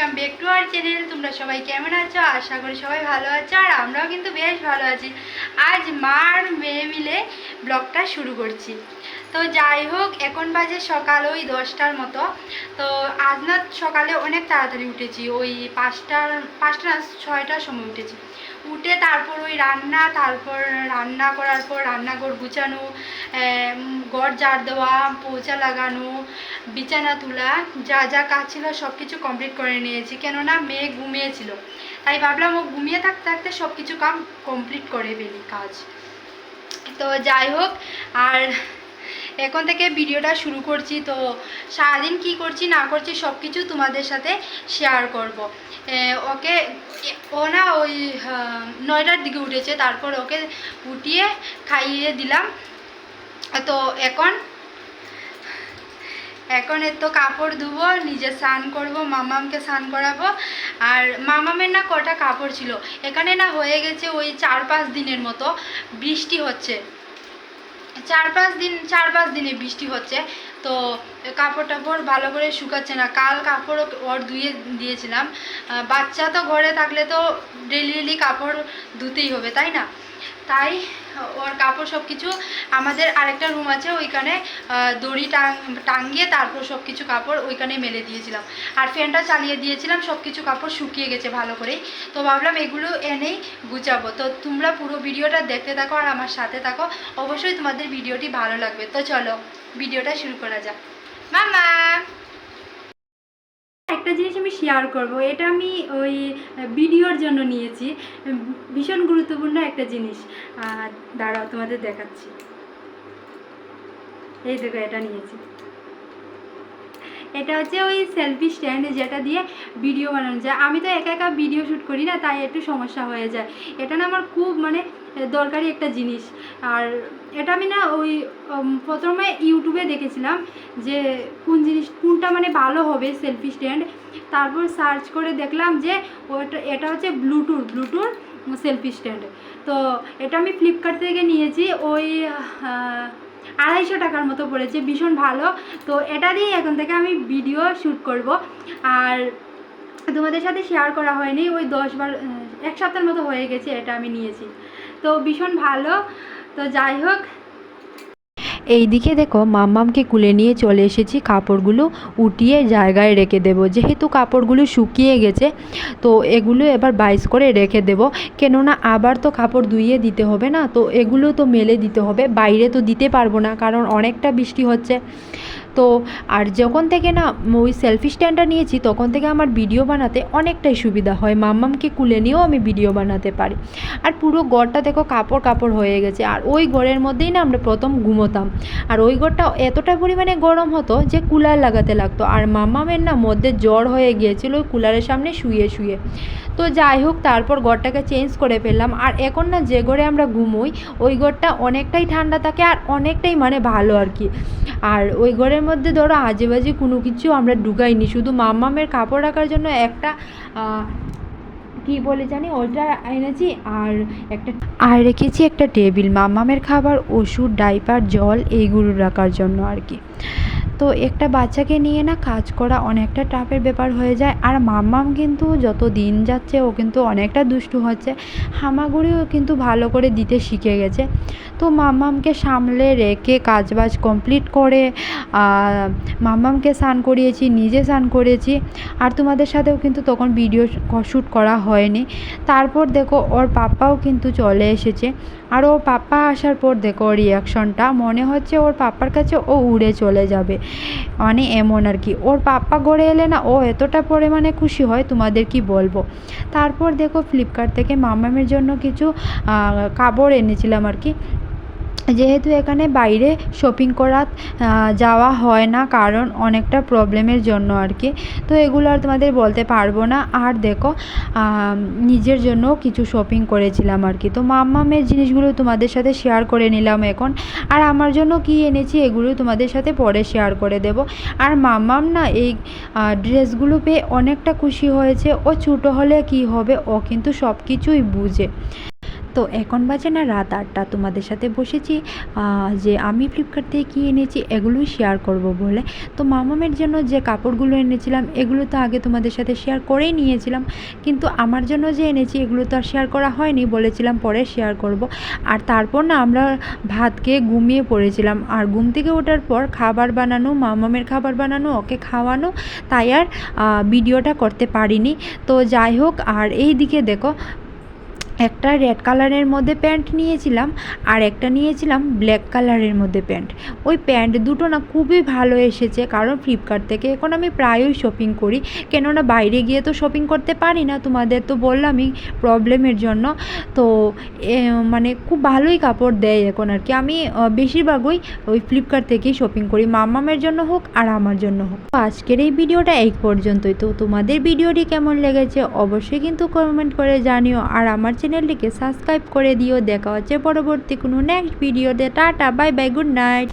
Welcome back to our channel. তোমরা সবাই কেমন আছো? আশা করি সবাই ভালো আছো আর আমরাও কিন্তু বেশ ভালো আছি। আজ মা আর মেয়ে মিলে ব্লগটা শুরু করছি। তো যাই হোক, এখন বাজে সকাল ওই দশটার মতো। তো আজ না সকালে অনেক তাড়াতাড়ি উঠেছি। ওই পাঁচটার, পাঁচটা ছয়টার সময় উঠেছি। উঠে তারপর ওই রান্না, তারপর রান্না করার পর রান্নাঘর গুছানো ঘর ঝাড় দেওয়া পোচা লাগানো, বিছানা তোলা, যা যা কাজ ছিল সব কিছু কমপ্লিট করে নিয়েছি। কেননা মেয়ে ঘুমিয়েছিল। তাই ভাবলাম ও ঘুমিয়ে থাকতে থাকতে সব কিছু কাম কমপ্লিট করে ফেলি কাজ। তো যাই হোক, আর এখন থেকে ভিডিওটা শুরু করছি। তো সারাদিন কি করছি, না করছি সব কিছু তোমাদের সাথে শেয়ার করব। ওকে, ও না ওই নয়টার দিকে উঠেছে, তারপর ওকে উঠিয়ে খাইয়ে দিলাম। তো এখন এখন এত কাপড় ধুবো, নিজে স্নান করব, মামামকে স্নান করাবো। আর মামামের না কটা কাপড় ছিল, এখানে না হয়ে গেছে ওই চার পাঁচ দিনের মতো, বৃষ্টি হচ্ছে। চার পাঁচ দিন চার পাঁচ দিনে বৃষ্টি হচ্ছে। তো কাপড় টাপড় ভালো করে শুকাচ্ছে না। কাল কাপড় ওর ধুয়ে দিয়েছিলাম। বাচ্চা তো ঘরে থাকলে তো ডেলি ডেলি কাপড় ধুতেই হবে, তাই না? তাই ওর কাপড় সব কিছু আমাদের আরেকটা রুম আছে, ওইখানে দড়ি টাং টাঙ্গিয়ে তারপর সব কিছু কাপড় ওইখানে মেলে দিয়েছিলাম। আর ফ্যানটা চালিয়ে দিয়েছিলাম সব কিছু কাপড় শুকিয়ে গেছে ভালো করেই। তো ভাবলাম এগুলো এনেই গুছাবো। তো তোমরা পুরো ভিডিওটা দেখতে থাকো আর আমার সাথে থাকো। অবশ্যই তোমাদের ভিডিওটি ভালো লাগবে। তো চলো, ভিডিওটা শুরু করা যাক। মামা! একটা জিনিস আমি শেয়ার করব। এটা আমি ওই ভিডিওর জন্য নিয়েছি। ভীষণ গুরুত্বপূর্ণ একটা জিনিস। দাঁড়াও, তোমাদের দেখাচ্ছি। এই দেখো, এটা নিয়েছি। এটা হচ্ছে ওই সেলফি স্ট্যান্ড যেটা দিয়ে ভিডিও বানানো যায়। আমি তো একা একা ভিডিও শ্যুট করি না, তাই একটু সমস্যা হয়ে যায়। এটা না আমার খুব মানে দরকারি একটা জিনিস। আর এটা আমি না ওই প্রথমে ইউটিউবে দেখেছিলাম যে কোন জিনিস, কোনটা মানে ভালো হবে সেলফি স্ট্যান্ড তারপর সার্চ করে দেখলাম যে ওটা, এটা হচ্ছে ব্লুটুথ ব্লুটুথ সেলফি স্ট্যান্ড তো এটা আমি ফ্লিপকার্ট থেকে নিয়েছি, ওই আড়াইশো টাকার মতো পড়েছে, ভীষণ ভালো। তো এটা দিয়ে এখন থেকে আমি ভিডিও শ্যুট করব। আর তোমাদের সাথে শেয়ার করা হয়নি, ওই দশ বার, এক সপ্তাহের মতো হয়ে গেছে এটা আমি নিয়েছি। তো ভীষণ ভালো। তো যাই হোক এইদিকে দেখো মাম্মামকে কুলে নিয়ে চলে এসেছি, কাপড়গুলো উঠিয়ে জায়গায় রেখে দেব। যেহেতু কাপড়গুলো শুকিয়ে গেছে, তো এগুলো এবার বাইশ করে রেখে দেব। কেননা আবার তো কাপড় ধুইয়ে দিতে হবে না, তো এগুলো তো মেলে দিতে হবে। বাইরে তো দিতে পারব না, কারণ অনেকটা বৃষ্টি হচ্ছে। তো আর যখন থেকে না ওই সেলফি স্ট্যান্ডটা নিয়েছি, তখন থেকে আমার ভিডিও বানাতে অনেকটাই সুবিধা হয়। মাম্মামকে কুলে নিয়েও আমি ভিডিও বানাতে পারি। আর পুরো ঘরটা দেখো কাপড় কাপড় হয়ে গেছে। আর ওই ঘরের মধ্যেই না আমরা প্রথম ঘুমোতাম। আর ওই ঘরটা এতটা পরিমাণে গরম হতো যে কুলার লাগাতে লাগতো। আর মাম্মামের না মধ্যে জ্বর হয়ে গিয়েছিল ওই কুলারের সামনে শুয়ে শুয়ে। তো যাই হোক, তারপর ঘরটাকে চেঞ্জ করে ফেললাম। আর এখন না যে ঘরে আমরা ঘুমোই, ওই ঘরটা অনেকটাই ঠান্ডা থাকে আর অনেকটাই মানে ভালো আর কি। আর ওই ঘরের মধ্যে ধরো আজেবাজে কোনো কিছু আমরা ঢুকাইনি। শুধু মামামের কাপড় রাখার জন্য একটা কি বলে জানি, ওটা এনেছি আর একটা আর রেখেছি একটা টেবিল, মামামের খাবার, ওষুধ, ডাইপার, জল এইগুলো রাখার জন্য আর কি। তো একটা বাচ্চাকে নিয়ে না কাজ করা অনেকটা টাফের ব্যাপার হয়ে যায়। আর মাম্মাম কিন্তু যত দিন যাচ্ছে, ও কিন্তু অনেকটা দুষ্টু হচ্ছে। হামাগুড়িও কিন্তু ভালো করে দিতে শিখে গেছে। তো মাম্মামকে সামলে রেখে কাজবাজ কমপ্লিট করে মাম্মামকে স্নান করিয়েছি, নিজে স্নান করেছি। আর তোমাদের সাথেও কিন্তু তখন ভিডিও শ্যুট করা হয়নি। তারপর দেখো, ওর পাপ্পাও কিন্তু চলে এসেছে। আর ওর পাপ্পা আসার পর দেখো রিয়াকশনটা মনে হচ্ছে ওর পাপ্পার কাছে ও উড়ে চলে যাবে। মানে এমন আর কি। ওর পাপ্পা গড়ে এলে না, ও এতটা পরিমাণে খুশি হয়, তোমাদের কি বলব? তারপর দেখো ফ্লিপকার্ট থেকে মামামের জন্য কিছু কাপড় এনেছিলাম আর কি। যেহেতু এখানে বাইরে শপিং করা যাওয়া হয় না, কারণ অনেকটা প্রবলেমের জন্য আর কি। তো এগুলো আর তোমাদের বলতে পারব না। আর দেখো নিজের জন্য কিছু শপিং করেছিলাম আর কি। তো মাম্মামের জিনিসগুলো তোমাদের সাথে শেয়ার করে নিলাম এখন। আর আমার জন্য কি এনেছি এগুলো তোমাদের সাথে পরে শেয়ার করে দেব। আর মাম্মাম না এই ড্রেসগুলো পেয়ে অনেকটা খুশি হয়েছে। ও ছোটো হলে কি হবে? ও কিন্তু সব কিছুই বুঝে। তো এখন বাজে না রাত আটটা। তোমাদের সাথে বসেছি যে আমি ফ্লিপকার্ট থেকে কী এনেছি এগুলোই শেয়ার করব বলে। তো মামামের জন্য যে কাপড়গুলো এনেছিলাম, এগুলো তো আগে তোমাদের সাথে শেয়ার করেই নিয়েছিলাম। কিন্তু আমার জন্য যে এনেছি, এগুলো তো আর শেয়ার করা হয়নি বলেছিলাম, পরে শেয়ার করব। আর তারপর না আমরা ভাত খেয়ে ঘুমিয়ে পড়েছিলাম। আর ঘুম থেকে ওঠার পর খাবার বানানো, মামামের খাবার বানানো, ওকে খাওয়ানো, তাই আর ভিডিওটা করতে পারিনি। তো যাই হোক, আর এই দিকে দেখো একটা রেড কালারের মধ্যে প্যান্ট নিয়েছিলাম আর একটা নিয়েছিলাম ব্ল্যাক কালারের মধ্যে প্যান্ট ওই প্যান্ট দুটো না খুবই ভালো এসেছে, কারণ ফ্লিপকার্ট থেকে এখন আমি প্রায়ই শপিং করি। কেননা বাইরে গিয়ে তো শপিং করতে পারি না, তোমাদের তো বললামই প্রবলেমের জন্য। তো মানে খুব ভালোই কাপড় দেয় এখন আর কি। আমি বেশিরভাগই ওই ফ্লিপকার্ট থেকেই শপিং করি, মামামের জন্য হোক আর আমার জন্য হোক। তো আজকের এই ভিডিওটা এই পর্যন্তই। তো তোমাদের ভিডিওটি কেমন লেগেছে অবশ্যই কিন্তু কমেন্ট করে জানিও। আর আমার চ্যানেলটিকে সাবস্ক্রাইব করে দিও। দেখা হচ্ছে পরবর্তী কোনো নেক্সট ভিডিওতে tata bye bye good night